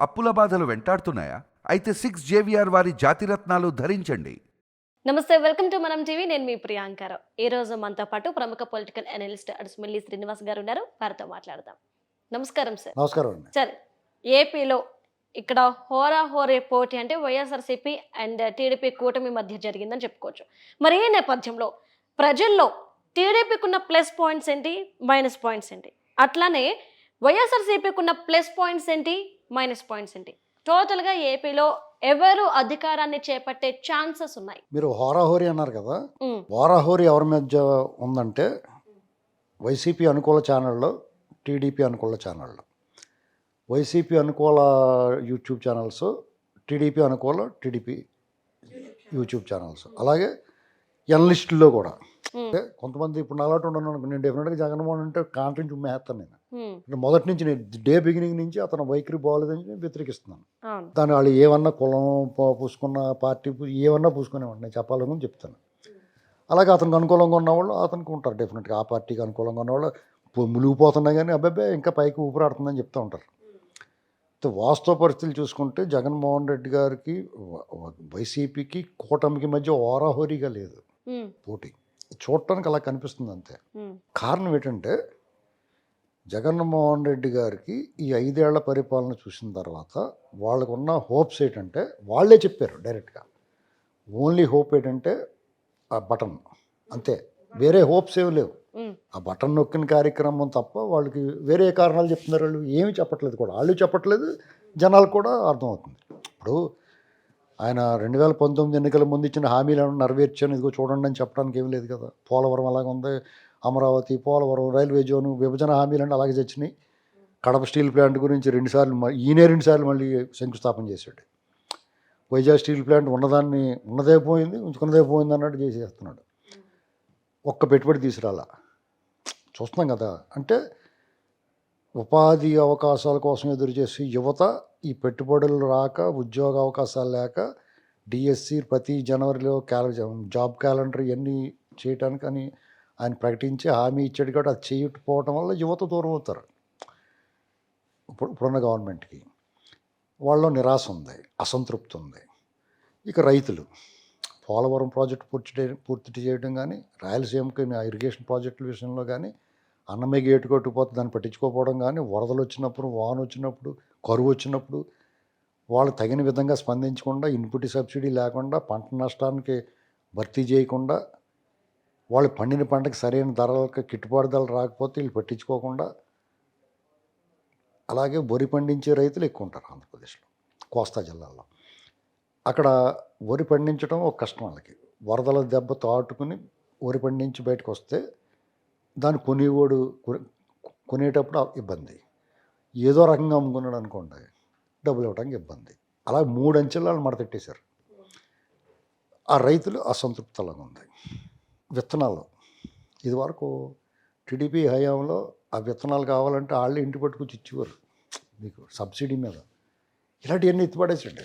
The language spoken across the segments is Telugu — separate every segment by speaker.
Speaker 1: అప్పుల బాధలు వెంటాడుతున్నాయా? అయితే సిక్స్ జేవిఆర్ వారి జాతిరత్నాలు ధరించండి.
Speaker 2: నమస్తే వెల్కమ్ టు మనం టీవీ. నేను మీ ప్రియాంకరావు ఈ రోజు మనతో పాటు ప్రముఖ పొలిటికల్ అనలిస్ట్ అడుసుమల్లి శ్రీనివాస్ గారు ఉన్నారు. వారితో మాట్లాడదాం. నమస్కారం సార్.
Speaker 3: నమస్కారం
Speaker 2: సార్ ఏపీలో ఇక్కడ హోరా హోరే పోటీ అంటే వైఎస్ఆర్సీపీ అండ్ టీడీపీ కూటమి మధ్య జరిగిందని చెప్పుకోవచ్చు. మరి ఈ నేపథ్యంలో ప్రజల్లో టీడీపీకి ఉన్న ప్లస్ పాయింట్స్ ఏంటి? మైనస్ పాయింట్స్ ఏంటి? అట్లానే వైఎస్ఆర్సీపీకి ఉన్న ప్లస్ పాయింట్స్ ఏంటి? మైనస్ పాయింట్స్ ఏంటి టోటల్గా ఏపీలో ఎవరు అధికారాన్ని చేపట్టే ఛాన్సెస్ ఉన్నాయి.
Speaker 3: మీరు హోరాహోరీ అన్నారు కదా? హోరాహోరీ ఎవరి మధ్య ఉందంటే వైసీపీ అనుకూల ఛానల్లో టీడీపీ అనుకూల ఛానళ్ళు. వైసీపీ అనుకూల యూట్యూబ్ ఛానల్స్ టీడీపీ అనుకూల టీడీపీ యూట్యూబ్ ఛానల్స్. అలాగే ఎనలిస్టుల్లో కూడా. కొంతమంది ఇప్పుడు నాలాంటి ఉన్నాను అనుకో, నేను డెఫినెట్గా జగన్మోహన్ అంటే కాంట్రించి ఉమ్మేస్తాను నేను. మొదటి నుంచి నేను డే బిగినింగ్ నుంచి అతను వైఖరి బాగోలేదని నేను వ్యతిరేకిస్తున్నాను. దాని వాళ్ళు ఏమన్నా కులం పూసుకున్న పార్టీ ఏమన్నా పూసుకునేవాడు నేను చెప్పాలని చెప్తాను. అలాగే అతనికి అనుకూలంగా ఉన్నవాళ్ళు అతనికి ఉంటారు డెఫినెట్గా ఆ పార్టీకి అనుకూలంగా ఉన్నవాళ్ళు. మునిగిపోతున్నా కానీ అబ్బాయి ఇంకా పైకి ఊపిరాడుతుందని చెప్తూ ఉంటారు. వాస్తవ పరిస్థితులు చూసుకుంటే జగన్మోహన్ రెడ్డి గారికి వైసీపీకి కూటమికి మధ్య ఓరాహోరీగా లేదు పోటీ. చూడటానికి అలా కనిపిస్తుంది అంతే. కారణం ఏంటంటే జగన్మోహన్ రెడ్డి గారికి ఈ ఐదేళ్ళ పరిపాలన చూసిన తర్వాత వాళ్ళకున్న హోప్స్ ఏంటంటే వాళ్ళే చెప్పారు డైరెక్ట్గా. ఓన్లీ హోప్ ఏంటంటే ఆ బటన్ అంతే. వేరే హోప్స్ ఏమి లేవు. ఆ బటన్ నొక్కిన కార్యక్రమం తప్ప వాళ్ళకి వేరే కారణాలు చెప్తున్నారు వాళ్ళు. ఏమి చెప్పట్లేదు కూడా. వాళ్ళు చెప్పట్లేదు జనాలకు కూడా అర్థమవుతుంది. ఇప్పుడు ఆయన రెండు వేల పంతొమ్మిది ఎన్నికల ముందు ఇచ్చిన హామీలను నెరవేర్చాను ఇదిగో చూడండి అని చెప్పడానికి ఏం లేదు కదా. పోలవరం అలాగ ఉంది. అమరావతి పోలవరం రైల్వే జోను విభజన హామీలన్నీ అలాగే చచ్చినాయి. కడప స్టీల్ ప్లాంట్ గురించి రెండుసార్లు ఈయనే రెండుసార్లు మళ్ళీ శంకుస్థాపన చేశాడు. వైజాగ్ స్టీల్ ప్లాంట్ ఉన్నదాన్ని ఉన్నదే పోయింది ఉంచుకున్నదే పోయింది అన్నట్టు చేసేస్తున్నాడు. ఒక్క పెట్టుబడి తీసుకురాలా? చూస్తున్నాం కదా. అంటే ఉపాధి అవకాశాల కోసం ఎదురు చేసి యువత ఈ పెట్టుబడులు రాక ఉద్యోగ అవకాశాలు లేక డిఎస్సి ప్రతి జనవరిలో క్యాల జాబ్ క్యాలెండర్ ఇవన్నీ చేయటానికి అని ఆయన ప్రకటించి హామీ ఇచ్చాడు కాబట్టి అది చేయకపోవటం వల్ల యువత దూరం అవుతారు. ఇప్పుడు ఇప్పుడున్న గవర్నమెంట్కి వాళ్ళలో నిరాశ ఉంది అసంతృప్తి ఉంది. ఇక రైతులు పోలవరం ప్రాజెక్ట్ పూర్తి పూర్తి చేయడం కానీ రాయలసీమకి ఇరిగేషన్ ప్రాజెక్టుల విషయంలో కానీ అన్నమే గేటు కొట్టుకుపోతే దాన్ని పట్టించుకోకపోవడం కానీ వరదలు వచ్చినప్పుడు వాన వచ్చినప్పుడు కరువు వచ్చినప్పుడు వాళ్ళు తగిన విధంగా స్పందించకుండా ఇన్పుట్ సబ్సిడీ లేకుండా పంట నష్టానికి భర్తీ చేయకుండా వాళ్ళు పండిన పంటకి సరైన ధరలకు గిట్టుబాటు ధరలు రాకపోతే వీళ్ళు పట్టించుకోకుండా అలాగే వరి పండించే రైతులు ఎక్కువ ఉంటారు ఆంధ్రప్రదేశ్లో కోస్తా జిల్లాలో అక్కడ వరి పండించడం ఒక కష్టం వాళ్ళకి. వరదల దెబ్బ తాటుకుని వరి పండించి బయటకు వస్తే దాన్ని కొనేవాడు కొ- కొనేటప్పుడు ఇబ్బంది. ఏదో రకంగా అమ్ముకున్నాడు అనుకోండి డబ్బులు ఇవ్వడానికి ఇబ్బంది. అలా మూడు అంచెలు వాళ్ళు మడతెట్టేశారు ఆ రైతులు అసంతృప్తిలాగా ఉంది. విత్తనాలు. ఇదివరకు టీడీపీ హయాంలో ఆ విత్తనాలు కావాలంటే వాళ్ళే ఇంటి పట్టుకొచ్చి ఇచ్చేవారు. మీకు సబ్సిడీ మీద. ఇలాంటివన్నీ ఎత్తిపడేసండి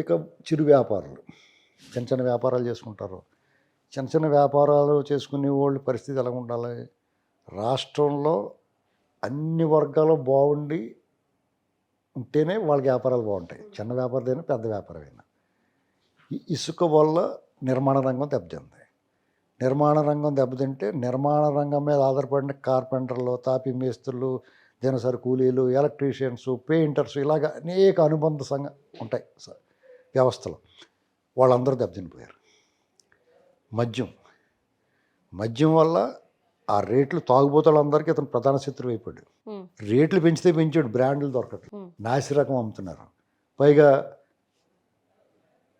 Speaker 3: ఇక చిరు వ్యాపారులు. చిన్న చిన్న వ్యాపారాలు చేసుకుంటారు. చిన్న చిన్న వ్యాపారాలు చేసుకునే వాళ్ళ పరిస్థితి ఎలా ఉండాలి? రాష్ట్రంలో అన్ని వర్గాలు బాగుండి ఉంటేనే వాళ్ళ వ్యాపారాలు బాగుంటాయి. చిన్న వ్యాపారమైనా పెద్ద వ్యాపారమైనా. ఈ ఇసుక వల్ల నిర్మాణ రంగం దెబ్బతింది. నిర్మాణ రంగం దెబ్బతింటే నిర్మాణ రంగం మీద ఆధారపడిన కార్పెంటర్లు తాపి మేస్త్రులు దినసరి కూలీలు ఎలక్ట్రీషియన్స్ పెయింటర్స్ ఇలాగ అనేక అనుబంధ సంఘ ఉంటాయి స- వ్యవస్థలు. వాళ్ళందరూ దెబ్బతినిపోయారు. మద్యం. మద్యం వల్ల ఆ రేట్లు తాగుబోతులందరికీ అతను ప్రధాన శత్రువు అయిపోయాడు. రేట్లు పెంచితే పెంచాడు బ్రాండ్లు దొరకట్లేదు
Speaker 2: Hmm.
Speaker 3: నాసి రకం అమ్ముతున్నారు. పైగా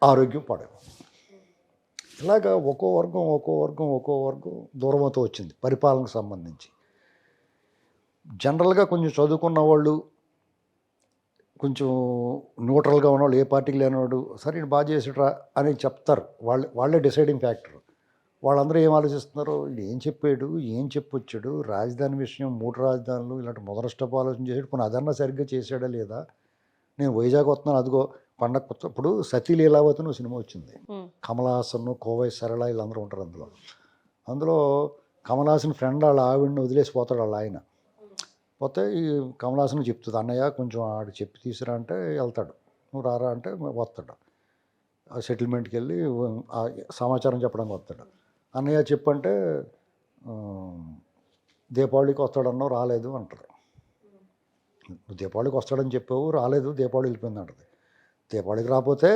Speaker 3: ఆరోగ్యం పడవు ఇలాగా ఒక్కో వర్గం ఒక్కో వర్గం ఒక్కో వర్గం దూరమవుతూ వచ్చింది పరిపాలనకు సంబంధించి. జనరల్గా కొంచెం చదువుకున్న వాళ్ళు కొంచెం న్యూట్రల్గా ఉన్నవాళ్ళు ఏ పార్టీకి లేనివాడు సరే ఈయన బాగా చేసిట్రా అని చెప్తారు. వాళ్ళే వాళ్ళే డిసైడింగ్ ఫ్యాక్టర్. వాళ్ళందరూ ఏం ఆలోచిస్తున్నారు ఏం చెప్పాడు ఏం చెప్పొచ్చాడు రాజధాని విషయం మూడు రాజధానులు ఇలాంటి మొదలస్టప్ ఆలోచన చేసాడు కొన్ని అదన్నా సరిగ్గా చేశాడా లేదా? నేను వైజాగ్ వస్తున్నాను అదిగో పండగ ఇప్పుడు సతీ లీలావతి సినిమా వచ్చింది.
Speaker 2: ఉమ్,
Speaker 3: కమల్ హాసన్ కోవై సరళ వీళ్ళందరూ ఉంటారు అందులో. అందులో కమల్ హాసన్ ఫ్రెండ్ వాళ్ళ ఆవిడని వదిలేసి పోతాడు వాళ్ళ ఆయన. పోతే ఈ కమలాసన చెప్తుంది అన్నయ్య కొంచెం ఆడు చెప్పి తీసురా అంటే వెళ్తాడు. నువ్వు రారా అంటే వస్తాడు. ఆ సెటిల్మెంట్కి వెళ్ళి ఆ సమాచారం చెప్పడానికి వస్తాడు. అన్నయ్య చెప్పంటే దీపావళికి వస్తాడన్నావు రాలేదు అంటారు. నువ్వు దీపావళికి వస్తాడని చెప్పావు రాలేదు దీపావళి వెళ్ళిపోయింది అంటది. దీపావళికి రాకపోతే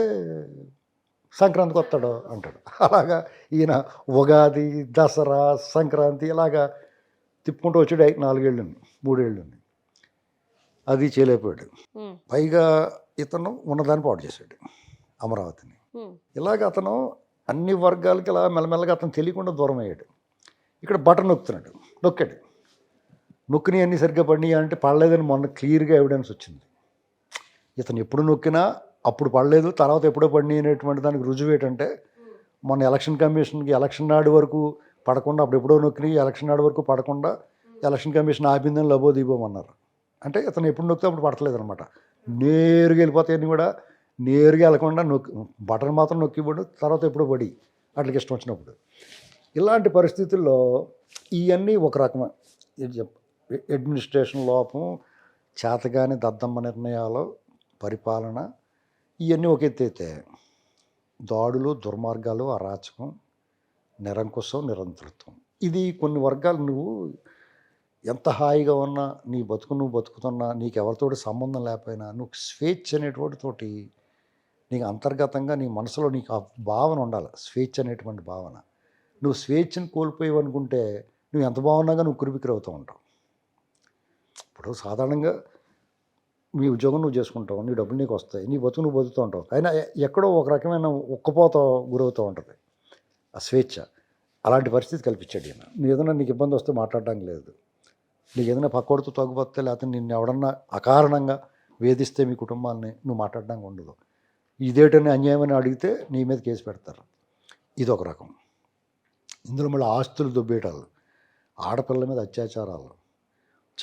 Speaker 3: సంక్రాంతికి వస్తాడు అంటాడు. అలాగా ఈయన ఉగాది దసరా సంక్రాంతి ఇలాగా తిప్పుకుంటూ వచ్చాడు నాలుగేళ్ళు మూడేళ్ళు అది చేయలేకపోయాడు. పైగా ఇతను ఉన్నదాన్ని పాడు చేశాడు అమరావతిని. ఇలాగ అతను అన్ని వర్గాలకి ఇలా మెల్లమెల్లగా అతను తెలియకుండా దూరం అయ్యాడు. ఇక్కడ బటన్ నొక్కుతున్నాడు నొక్కాడు. నొక్కిని అన్ని సరిగ్గా పడినాయి అంటే పడలేదని మొన్న క్లియర్గా ఎవిడెన్స్ వచ్చింది. ఇతను ఎప్పుడు నొక్కినా అప్పుడు పడలేదు తర్వాత ఎప్పుడో పడినాయి అనేటువంటి దానికి రుజువు ఏంటంటే మొన్న ఎలక్షన్ కమిషన్కి ఎలక్షన్ నాడు వరకు పడకుండా అప్పుడు ఎప్పుడో నొక్కినాయి ఎలక్షన్ నాడు వరకు పడకుండా ఎలక్షన్ కమిషన్ ఆపిందని లబో దీపోమన్నారు అంటే ఇతను ఎప్పుడు నొక్కితే అప్పుడు పడట్లేదు అనమాట నేరుగా వెళ్ళిపోతాయని కూడా నేరుగా వెళ్ళకుండా నొక్కి బటన్ మాత్రం నొక్కిపోడు తర్వాత ఎప్పుడో పడి అట్లకి ఇష్టం వచ్చినప్పుడు. ఇలాంటి పరిస్థితుల్లో ఇవన్నీ ఒక రకమైన అడ్మినిస్ట్రేషన్ లోపం చేతగాని దద్దమ్మ నిర్ణయాలు పరిపాలన ఇవన్నీ ఒక ఎత్తు అయితే దాడులు దుర్మార్గాలు అరాచకం నిరంకుశం నిరంతరత్వం. ఇది కొన్ని వర్గాలు నువ్వు ఎంత హాయిగా ఉన్నా నీ బతుకు నువ్వు బతుకుతున్నా నీకు ఎవరితోటి సంబంధం లేకపోయినా నువ్వు స్వేచ్ఛ అనేటువంటితోటి నీకు అంతర్గతంగా నీ మనసులో నీకు ఆ భావన ఉండాలి. స్వేచ్ఛ అనేటువంటి భావన. నువ్వు స్వేచ్ఛను కోల్పోయావు అనుకుంటే నువ్వు ఎంత బాగున్నాగా నువ్వు కురిపికిరి అవుతూ ఉంటావు. ఇప్పుడు సాధారణంగా నీ ఉద్యోగం నువ్వు చేసుకుంటావు నీ డబ్బులు నీకు వస్తాయి నీ బతుకు నువ్వు బతుకుతూ ఉంటావు. అయినా ఎక్కడో ఒక రకమైన ఉక్కపోత గురవుతూ ఉంటుంది. ఆ స్వేచ్ఛ అలాంటి పరిస్థితి కల్పించాడు ఈయన. నీ ఏదైనా నీకు ఇబ్బంది వస్తే మాట్లాడడం లేదు. నీకు ఏదైనా పక్కోడితో తగ్గుపోతే లేకపోతే నిన్ను ఎవడన్నా అకారణంగా వేధిస్తే మీ కుటుంబాన్ని నువ్వు మాట్లాడడానికి ఉండదు. ఇదేటని అన్యాయం అని అడిగితే నీ మీద కేసు పెడతారు. ఇది ఒక రకం. ఇందులో మళ్ళీ ఆస్తులు దుబ్బేయటాలు. ఆడపిల్లల మీద అత్యాచారాలు.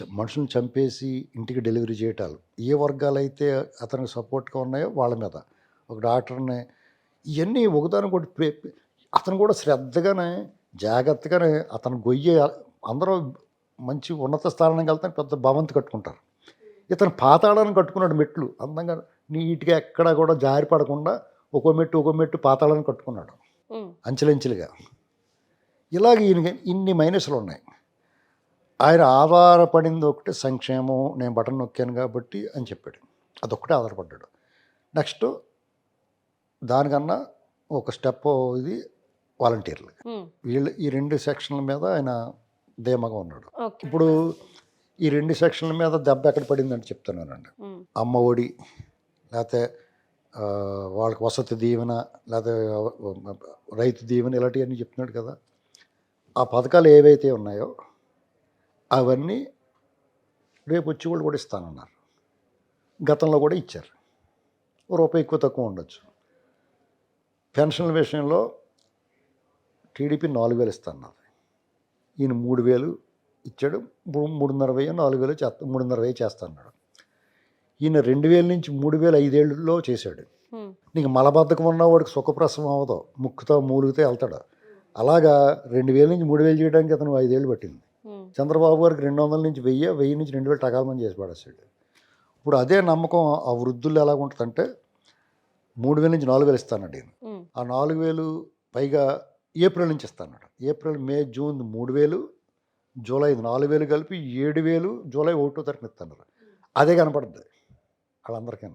Speaker 3: మనుషులను చంపేసి ఇంటికి డెలివరీ చేయటాలు. ఏ వర్గాలైతే అతనికి సపోర్ట్గా ఉన్నాయో వాళ్ళ మీద. ఒక డాక్టర్ని ఇవన్నీ ఒకదానికి ఒకటి ప్రే- అతను కూడా శ్రద్ధగానే జాగ్రత్తగానే అతను గొయ్యే అందరూ మంచి ఉన్నత స్థానానికి వెళ్తే పెద్ద భవంతి కట్టుకుంటారు. ఇతను పాతాళాన్ని కట్టుకున్నాడు మెట్లు. అందంగా నీట్గా ఎక్కడా కూడా జారి పడకుండా ఒక్కో మెట్టు ఒక్కో మెట్టు పాతాళాన్ని కట్టుకున్నాడు. అంచెలంచెలుగా. ఇలాగ ఈయన ఇన్ని మైనస్లు ఉన్నాయి. ఆయన ఆధారపడింది ఒకటి సంక్షేమం నేను బటన్ నొక్కాను కాబట్టి అని చెప్పాడు. అదొక్కటే ఆధారపడ్డాడు. నెక్స్ట్ దానికన్నా ఒక స్టెప్ ఇది వాలంటీర్లు. వీళ్ళు ఈ రెండు సెక్షన్ల మీద ఆయన ధీమాగా ఉన్నాడు. ఇప్పుడు ఈ రెండు సెక్షన్ల మీద దెబ్బ ఎక్కడ పడిందని చెప్తున్నానండి. అమ్మ ఒడి లేకపోతే వాళ్ళకి వసతి దీవెన లేకపోతే రైతు దీవెన ఇలాంటివన్నీ చెప్తున్నాడు కదా. ఆ పథకాలు ఏవైతే ఉన్నాయో అవన్నీ రేపు వచ్చి వాళ్ళు కూడా ఇస్తానన్నారు. గతంలో కూడా ఇచ్చారు. రూపాయి ఎక్కువ తక్కువ ఉండొచ్చు. పెన్షన్ల విషయంలో టీడీపీ నాలుగు వేలు ఇస్తాన్నారు ఈయన మూడు వేలు ఇచ్చాడు. మూడున్నర వెయ్యి నాలుగు వేలు చేస్తా మూడున్నర వెయ్యి చేస్తా అన్నాడు ఈయన రెండు వేల నుంచి మూడు వేలు ఐదేళ్ళలో చేశాడు. నీకు మలబద్ధకం ఉన్నవాడికి సుఖప్రసవం అవ్వదు. ముక్కుతో మూలుగుతో వెళ్తాడు. అలాగా రెండు వేల నుంచి మూడు వేలు చేయడానికి అతను ఐదేళ్ళు పట్టింది. చంద్రబాబు గారికి రెండు వందల నుంచి వెయ్యి వెయ్యి నుంచి రెండు వేలు టకాలమని చేసి పడేసాడు ఇప్పుడు అదే నమ్మకం ఆ వృద్ధులు ఎలా ఉంటుందంటే మూడు వేల నుంచి నాలుగు వేలు ఇస్తానండి ఆ నాలుగు వేలు పైగా ఏప్రిల్ నుంచి ఇస్తానన్నాడు ఏప్రిల్ మే జూన్ మూడు వేలు జూలై నాలుగు వేలు కలిపి ఏడు వేలు జూలై ఒకటో తారీఖున ఇస్తాను అదే కనపడుద్ది వాళ్ళందరికీ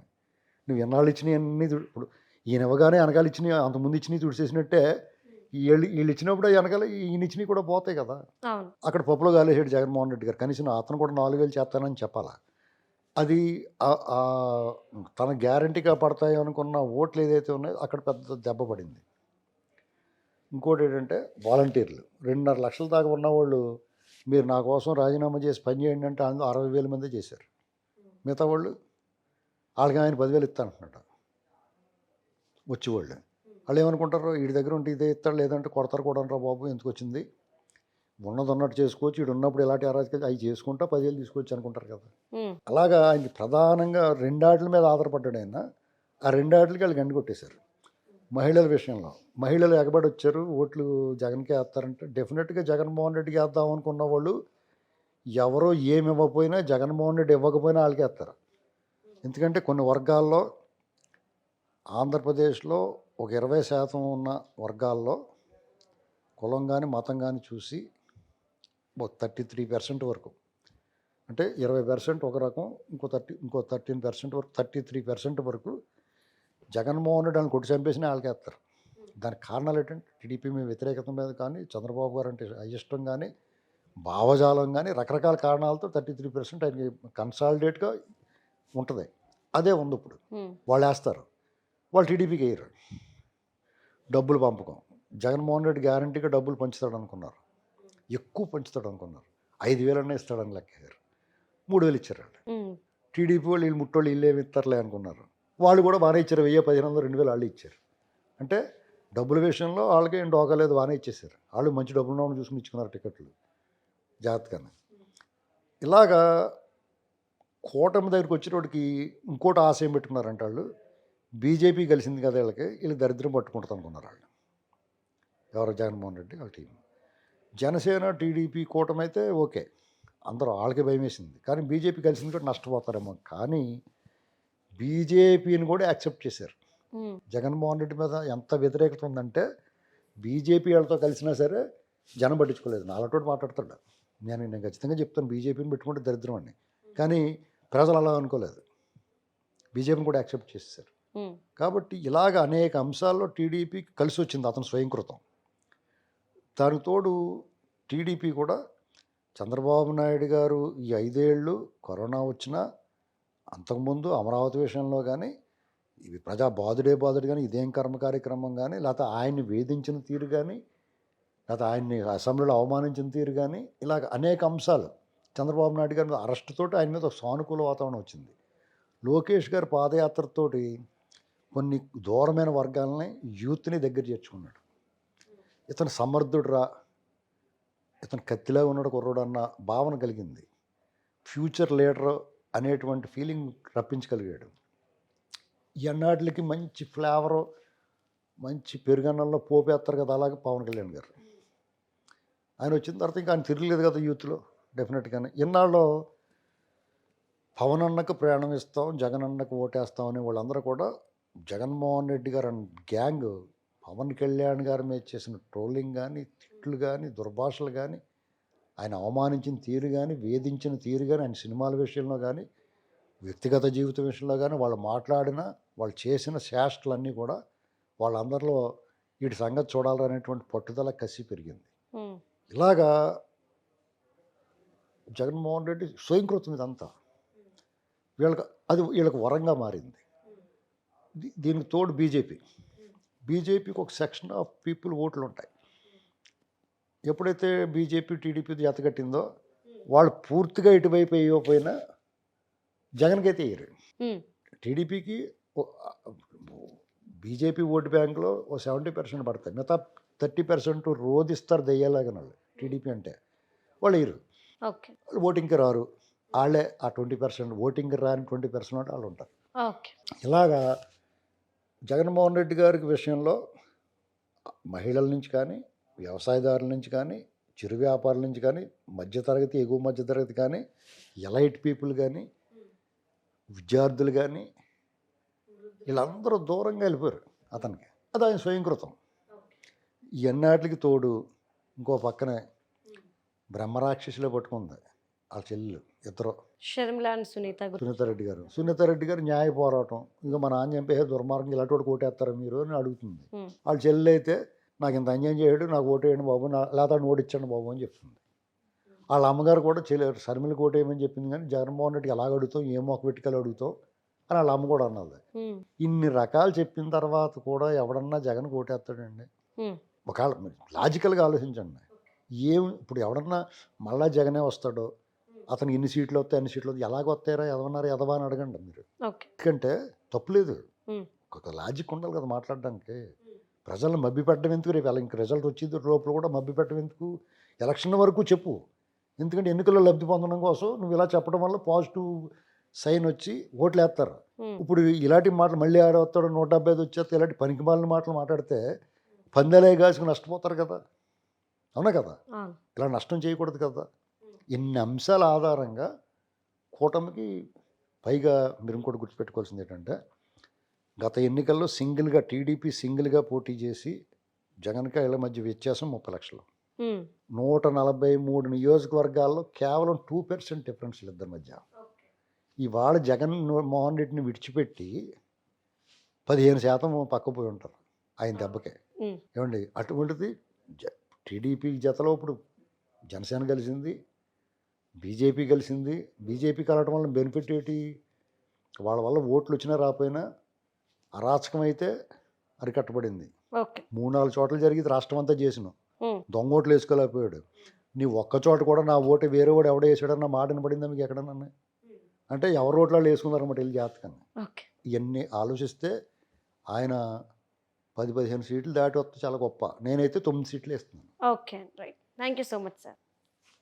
Speaker 3: నువ్వు ఎన్నాళ్ళు ఇచ్చినవి అన్నీ ఇప్పుడు ఈయన ఇవ్వగానే వెనకాల ఇచ్చినవి అంతకుముందు ఇచ్చినవి తుడిచేసినట్టే వీళ్ళు వీళ్ళు ఇచ్చినప్పుడు వెనకాల ఈయన ఇచ్చినవి కూడా పోతాయి కదా. అక్కడ పప్పులో గాలేసాడు జగన్మోహన్ రెడ్డి గారు. కనీసం అతను కూడా నాలుగు వేలు చేస్తానని చెప్పాలా? అది తన గ్యారంటీగా పడతాయి అనుకున్న ఓట్లు ఏదైతే ఉన్నాయో అక్కడ పెద్ద దెబ్బ పడింది. ఇంకోటి ఏంటంటే వాలంటీర్లు. రెండున్నర లక్షల దాకా ఉన్నవాళ్ళు మీరు నా కోసం రాజీనామా చేసి పని చేయండి అంటే అందులో అరవై వేల మంది చేశారు. మిగతా వాళ్ళు వాళ్ళకి ఆయన పదివేలు ఇస్తానంటున్నాడు. వచ్చేవాళ్ళు. వాళ్ళు ఏమనుకుంటారు వీడి దగ్గర ఉంటే ఇదే ఇస్తాడు లేదంటే కొడతారు కూడా రా బాబు ఎందుకు వచ్చింది? ఉన్నది ఉన్నట్టు చేసుకోవచ్చు. వీడు ఉన్నప్పుడు ఎలాంటి అరాజకాలు అవి చేసుకుంటా పదివేలు తీసుకోవచ్చు అనుకుంటారు కదా. అలాగా ఆయనకి ప్రధానంగా రెండాట్ల మీద ఆధారపడ్డాడు ఆయన. ఆ రెండాట్లకి వాళ్ళు గండి కొట్టేశారు. మహిళల విషయంలో. మహిళలు ఎగబడి వచ్చారు ఓట్లు జగన్కే వేస్తారంటే డెఫినెట్గా జగన్మోహన్ రెడ్డికి వేద్దాం అనుకున్న వాళ్ళు ఎవరో ఏమి ఇవ్వకపోయినా జగన్మోహన్ రెడ్డి ఇవ్వకపోయినా వాళ్ళకి వేస్తారు. ఎందుకంటే కొన్ని వర్గాల్లో ఆంధ్రప్రదేశ్లో ఒక ఇరవై శాతం ఉన్న వర్గాల్లో కులం కానీ మతం కానీ చూసి ఒక థర్టీ త్రీ పర్సెంట్ వరకు. అంటే ఇరవై పర్సెంట్ ఒక రకం ఇంకో థర్టీ ఇంకో థర్టీన్ పర్సెంట్ వరకు థర్టీ త్రీ పర్సెంట్ వరకు జగన్మోహన్ రెడ్డి అని కొట్టి చంపేసిన వాళ్ళకి వేస్తారు దానికి కారణాలు ఏంటంటే టీడీపీ మీద వ్యతిరేకత మీద కానీ చంద్రబాబు గారు అంటే అయిష్టం కానీ భావజాలం కానీ రకరకాల కారణాలతో థర్టీ త్రీ పర్సెంట్ ఆయనకి కన్సాలిడేట్గా ఉంటుంది. అదే ఉంది ఇప్పుడు. వాళ్ళు వేస్తారు. వాళ్ళు టీడీపీకి వేయరు. డబ్బులు పంపకం. జగన్మోహన్ రెడ్డి గ్యారంటీగా డబ్బులు పంచుతాడు అనుకున్నారు. ఎక్కువ పంచుతాడు అనుకున్నారు. ఐదు వేలన్నా ఇస్తాడని లెక్కారు మూడు వేలు ఇచ్చారు టీడీపీ వాళ్ళు వీళ్ళు ముట్టోళ్ళు వీళ్ళు ఏమి ఇస్తారులే అనుకున్నారు. వాళ్ళు కూడా బాగానే ఇచ్చారు వెయ్యి పదిహేను వందలు రెండు వేలు వాళ్ళు ఇచ్చారు. అంటే డబ్బుల విషయంలో వాళ్ళకి ఏం డోకలేదు బాగానే ఇచ్చేసారు వాళ్ళు మంచి డబ్బులు ఉన్న చూసుకుని ఇచ్చుకున్నారు టికెట్లు జాగ్రత్తగానే. ఇలాగా కూటమి దగ్గరికి వచ్చేటోడికి ఇంకోటి ఆశయం పెట్టుకున్నారంట వాళ్ళు బీజేపీ కలిసింది కదా వీళ్ళకి వీళ్ళు దరిద్రం పట్టుకుంటుంది అనుకున్నారు వాళ్ళు. ఎవరు జగన్మోహన్ రెడ్డి వాళ్ళ టీం. జనసేన టీడీపీ కూటమి అయితే ఓకే అందరూ వాళ్ళకి భయం వేసింది కానీ బీజేపీ కలిసింది కూడా నష్టపోతారేమో. కానీ బీజేపీని కూడా యాక్సెప్ట్ చేశారు. జగన్మోహన్ రెడ్డి మీద ఎంత వ్యతిరేకత ఉందంటే బీజేపీ వాళ్ళతో కలిసినా సరే జనం పట్టించుకోలేదు. నాలతోటి మాట్లాడతాడు. నేను నేను ఖచ్చితంగా చెప్తాను బీజేపీని పెట్టుకుంటే దరిద్రం అని. కానీ ప్రజలు అలా అనుకోలేదు. బీజేపీని కూడా యాక్సెప్ట్ చేసేసారు కాబట్టి ఇలాగ అనేక అంశాల్లో టీడీపీ కలిసి వచ్చింది అతను స్వయంకృతం. దానికి తోడు టీడీపీ కూడా చంద్రబాబు నాయుడు గారు ఈ ఐదేళ్ళు కరోనా వచ్చినా అంతకుముందు అమరావతి విషయంలో కానీ ఇవి ప్రజా బాధుడే బాధుడు కానీ ఇదేం కర్మ కార్యక్రమం కానీ లేకపోతే ఆయన్ని వేధించిన తీరు కానీ లేకపోతే ఆయన్ని అసెంబ్లీలో అవమానించిన తీరు కానీ ఇలాగ అనేక అంశాలు చంద్రబాబు నాయుడు గారి మీద అరెస్ట్తో ఆయన మీద ఒక సానుకూల వాతావరణం వచ్చింది. లోకేష్ గారి పాదయాత్రతోటి కొన్ని దూరమైన వర్గాలని యూత్ని దగ్గర చేర్చుకున్నాడు. ఇతను సమర్థుడు రా ఇతను కత్తిలా ఉన్నాడు కుర్రోడు అన్న భావన కలిగింది. ఫ్యూచర్ లీడర్ అనేటువంటి ఫీలింగ్ రప్పించగలిగాడు. ఎన్నాటికి మంచి ఫ్లేవరు మంచి పెరుగన్నంలో పోపేస్తారు కదా అలాగే పవన్ కళ్యాణ్ గారు. ఆయన వచ్చిన తర్వాత ఇంకా ఆయన తిరగలేదు కదా యూత్లో డెఫినెట్గానే. ఇన్నాళ్ళు పవన్ అన్నకు ప్రయాణం ఇస్తాం జగన్ అన్నకు ఓటేస్తాం అనే వాళ్ళందరూ కూడా జగన్మోహన్ రెడ్డి గారు అండ్ గ్యాంగ్ పవన్ కళ్యాణ్ గారి మీద చేసిన ట్రోలింగ్ కానీ తిట్లు కానీ దుర్భాషలు కానీ ఆయన అవమానించిన తీరు కానీ వేధించిన తీరు కానీ ఆయన సినిమాల విషయంలో కానీ వ్యక్తిగత జీవితం విషయంలో కానీ వాళ్ళు మాట్లాడిన వాళ్ళు చేసిన శాస్త్రలన్నీ కూడా వాళ్ళందరిలో వీటి సంగతి చూడాలనేటువంటి పట్టుదల కసి పెరిగింది. ఇలాగా జగన్మోహన్ రెడ్డి స్వయంకృతం ఇదంతా. వీళ్ళకి అది వీళ్ళకి వరంగా మారింది. దీనికి తోడు బీజేపీ. బీజేపీకి ఒక సెక్షన్ ఆఫ్ పీపుల్ ఓట్లు ఉంటాయి ఎప్పుడైతే బీజేపీ టీడీపీ జతగట్టిందో వాళ్ళు పూర్తిగా ఇటువైపు వేయకపోయినా జగన్కి అయితే వేయరు టీడీపీకి బీజేపీ ఓటు బ్యాంకులో ఓ సెవెంటీ పర్సెంట్ పడతాయి. మిగతా థర్టీ పర్సెంట్ రోధిస్తారు దెయ్యాలాగా వాళ్ళు టీడీపీ అంటే వాళ్ళు వేయరు. వాళ్ళు ఓటింగ్కి రారు. వాళ్ళే ఆ ట్వంటీ పర్సెంట్ ఓటింగ్కి రాని ట్వంటీ పర్సెంట్ వాళ్ళు ఉంటారు.
Speaker 2: ఓకే.
Speaker 3: ఇలాగా జగన్మోహన్ రెడ్డి గారికి విషయంలో మహిళల నుంచి కానీ వ్యవసాయదారుల నుంచి కానీ చిరు వ్యాపారుల నుంచి కానీ మధ్యతరగతి ఎగువ మధ్యతరగతి కానీ ఎలైట్ పీపుల్ కానీ విద్యార్థులు కానీ వీళ్ళందరూ దూరంగా వెళ్ళిపోయారు అతనికి. అది ఆయన స్వయంకృతం. ఎన్నాటికి తోడు ఇంకో పక్కనే బ్రహ్మరాక్షసిలో పట్టుకుంది వాళ్ళ చెల్లెలు ఇద్దరు.
Speaker 2: సునీత గురించి
Speaker 3: సునీతారెడ్డి గారు. సునీతారెడ్డి గారు న్యాయ పోరాటం. ఇక మా నాన్న చంపే దుర్మార్గం ఇలాంటి వాడు కోటేస్తారా మీరు అని అడుగుతుంది. వాళ్ళ చెల్లెలు అయితే నాకు ఇంత అన్యాయం చేయడు నాకు ఓటేయండి బాబు నా లేదా ఓడిచ్చండి బాబు అని చెప్తుంది. వాళ్ళ అమ్మగారు కూడా చెల్లి షర్మిల కోటేయమని చెప్పింది కానీ జగన్మోహన్ రెడ్డికి ఎలాగ అడుగుతాం ఏ మొక్క పెట్టుకలు అడుగుతాం అని వాళ్ళ అమ్మ కూడా అన్నది. ఇన్ని రకాలు చెప్పిన తర్వాత కూడా ఎవడన్నా జగన్ కోటేస్తాడండి
Speaker 2: ఉమ్,
Speaker 3: ఒకవేళ లాజికల్గా ఆలోచించండి. ఏం ఇప్పుడు ఎవడన్నా మళ్ళా జగనే వస్తాడో అతను ఎన్ని సీట్లు వస్తాయి అన్ని సీట్లు వస్తాయి ఎలాగ వస్తాయరా ఎదవన్నారు ఎదవా అని అడగండి మీరు. ఎందుకంటే తప్పులేదు ఒక లాజిక్ ఉండాలి కదా మాట్లాడడానికి. ప్రజలను మభ్య పెట్టడం ఎందుకు రేపు? ఇంక రిజల్ట్ వచ్చింది లోపల కూడా మభ్య పెట్టడం ఎందుకు? ఎలక్షన్ వరకు చెప్పు. ఎందుకంటే ఎన్నికల్లో లబ్ధి పొందడం కోసం నువ్వు ఇలా చెప్పడం వల్ల పాజిటివ్ సైన్ వచ్చి ఓట్లు వేస్తారు ఇప్పుడు ఇలాంటి మాటలు మళ్ళీ ఆడవస్తాడు నూట డెబ్బై ఐదు వచ్చేస్తే ఇలాంటి పనికి మాలిన మాటలు మాట్లాడితే పందేలే కాసుకు నష్టపోతారు కదా. అవునా కదా? ఇలా నష్టం చేయకూడదు కదా. ఇన్ని అంశాల ఆధారంగా కూటమికి పైగా మీరు ఇంకోటి గుర్తుపెట్టుకోవాల్సింది ఏంటంటే గత ఎన్నికల్లో సింగిల్గా టీడీపీ సింగిల్గా పోటీ చేసి జగన్కి వీళ్ళ మధ్య వ్యత్యాసం ముప్పై లక్షలు. నూట నలభై మూడు నియోజకవర్గాల్లో కేవలం టూ పర్సెంట్ డిఫరెన్స్ ఇద్దరి మధ్య. ఇవాళ జగన్ మోహన్ రెడ్డిని విడిచిపెట్టి పదిహేను శాతం పక్కపోయి ఉంటారు ఆయన దెబ్బకే. ఏమండి? అటువంటిది జ టీడీపీ జతలో ఇప్పుడు జనసేన కలిసింది బీజేపీ కలిసింది బీజేపీ కలవటం వల్ల బెనిఫిట్ ఏంటి? వాళ్ళ వల్ల ఓట్లు వచ్చినా రాకపోయినా అరాచకం అయితే అరికట్టబడింది మూడు నాలుగు చోట్ల జరిగింది రాష్ట్రం అంతా చేసినాం.
Speaker 2: ఉమ్,
Speaker 3: దొంగ ఓట్లు వేసుకోలేకపోయాడు. నీ ఒక్క చోట కూడా నా ఓటు వేరే వాడు ఎవడో వేసాడన్న మాట వినపడిందా మీకు ఎక్కడన్నా? అంటే ఎవరి ఓట్లు వాళ్ళు వేసుకున్నారన్నమాట వెళ్ళి జాతకంగా. ఇవన్నీ ఆలోచిస్తే ఆయన పది పదిహేను సీట్లు దాటి వస్తే చాలా గొప్ప. నేనైతే తొమ్మిది సీట్లు వేస్తున్నాను.
Speaker 2: Okay right. Thank you so much sir.